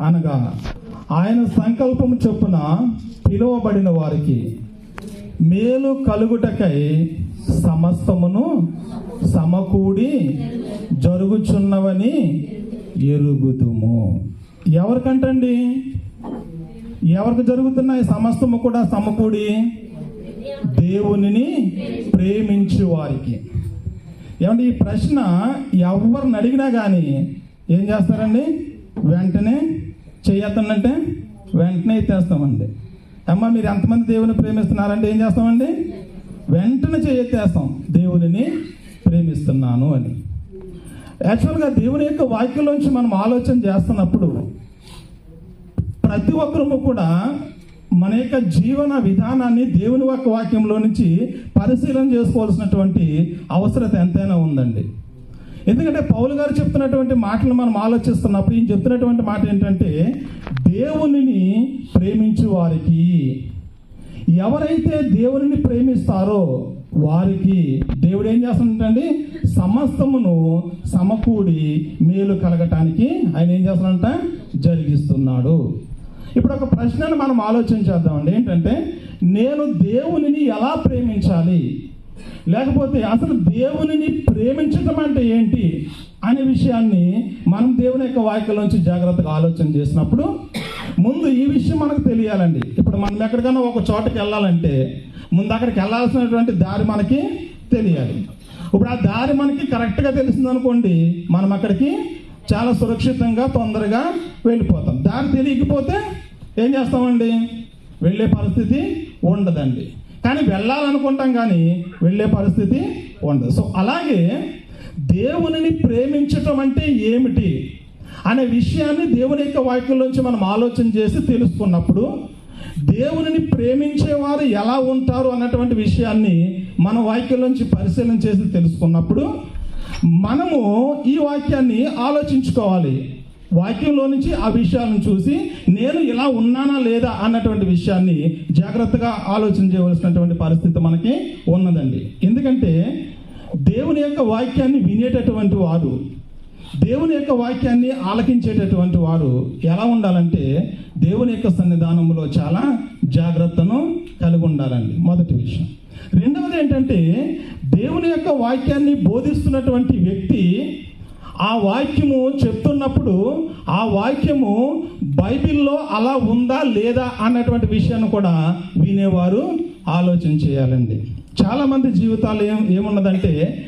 అనగా ఆయన సంకల్పం చొప్పున పిలువబడిన వారికి మేలు కలుగుటకై సమస్తమును సమకూడి జరుగుచున్నవని ఎరుగుదుము. ఎవరికంటండి? ఎవరికి జరుగుతున్నాయి సమస్తము కూడా సమకూడి? దేవునిని ప్రేమించు వారికి. ఏమంటే ఈ ప్రశ్న ఎవరిని అడిగినా కానీ ఏం చేస్తారండి? వెంటనే చేయొద్దంటే వెంటనే ఎత్తేస్తామండి. అమ్మ మీరు ఎంతమంది దేవుని ప్రేమిస్తున్నారంటే ఏం చేస్తామండి? వెంటనే చేయెత్తేస్తాం. దేవునిని ప్రేమిస్తున్నాను అని. యాక్చువల్గా దేవుని యొక్క వాక్యంలోంచి మనం ఆలోచన చేస్తున్నప్పుడు ప్రతి ఒక్కరము కూడా మన యొక్క జీవన విధానాన్ని దేవుని యొక్క వాక్యంలో నుంచి పరిశీలన చేసుకోవాల్సినటువంటి అవసరత ఎంతైనా ఉందండి. ఎందుకంటే పౌలు గారు చెప్తున్నటువంటి మాటలు మనం ఆలోచిస్తున్నప్పుడు ఈయన చెప్తున్నటువంటి మాట ఏంటంటే దేవునిని ప్రేమించు వారికి ఎవరైతే దేవునిని ప్రేమిస్తారో వారికి దేవుడు ఏం చేస్తున్నాడండి సమస్తమును సమకూడి మేలు కలగటానికి ఆయన ఏం చేస్తున్నాడంట? జరిగిస్తున్నాడు. ఇప్పుడు ఒక ప్రశ్నను మనం ఆలోచించేద్దామండి ఏంటంటే నేను దేవునిని ఎలా ప్రేమించాలి? లేకపోతే అసలు దేవునిని ప్రేమించటం అంటే ఏంటి అనే విషయాన్ని మనం దేవుని యొక్క వాక్యంలోంచి జాగ్రత్తగా ఆలోచన చేసినప్పుడు ముందు ఈ విషయం మనకు తెలియాలండి. ఇప్పుడు మనం ఎక్కడికైనా ఒక చోటకి వెళ్ళాలంటే ముందు అక్కడికి వెళ్ళాల్సినటువంటి దారి మనకి తెలియాలి. ఇప్పుడు ఆ దారి మనకి కరెక్ట్గా తెలిసింది అనుకోండి మనం అక్కడికి చాలా సురక్షితంగా తొందరగా వెళ్ళిపోతాం. దారి తెలియకపోతే ఏం చేస్తామండి? వెళ్ళే పరిస్థితి ఉండదండి. కానీ వెళ్ళాలనుకుంటాం కానీ వెళ్ళే పరిస్థితి ఉండదు. సో అలాగే దేవునిని ప్రేమించటం అంటే ఏమిటి అనే విషయాన్ని దేవుని యొక్క వాక్యంలోంచి మనం ఆలోచన చేసి తెలుసుకున్నప్పుడు దేవునిని ప్రేమించేవారు ఎలా ఉంటారు అన్నటువంటి విషయాన్ని మన వాక్యంలోంచి పరిశీలన చేసి తెలుసుకున్నప్పుడు మనము ఈ వాక్యాన్ని ఆలోచించుకోవాలి. వాక్యంలో నుంచి ఆ విషయాలను చూసి నేను ఇలా ఉన్నానా లేదా అన్నటువంటి విషయాన్ని జాగ్రత్తగా ఆలోచన చేయవలసినటువంటి పరిస్థితి మనకి ఉన్నదండి. ఎందుకంటే దేవుని యొక్క వాక్యాన్ని వినేటటువంటి వారు దేవుని యొక్క వాక్యాన్ని ఆలకించేటటువంటి వారు ఎలా ఉండాలంటే దేవుని యొక్క సన్నిధానంలో చాలా జాగ్రత్తను కలిగి ఉండాలండి. మొదటి విషయం. రెండవది ఏంటంటే దేవుని యొక్క వాక్యాన్ని బోధిస్తున్నటువంటి వ్యక్తి ఆ వాక్యము చెప్తున్నప్పుడు ఆ వాక్యము బైబిల్లో అలా ఉందా లేదా అన్నటువంటి విషయాన్ని కూడా వినేవారు ఆలోచన చేయాలండి. చాలామంది జీవితాలు ఏం ఏమున్నదంటే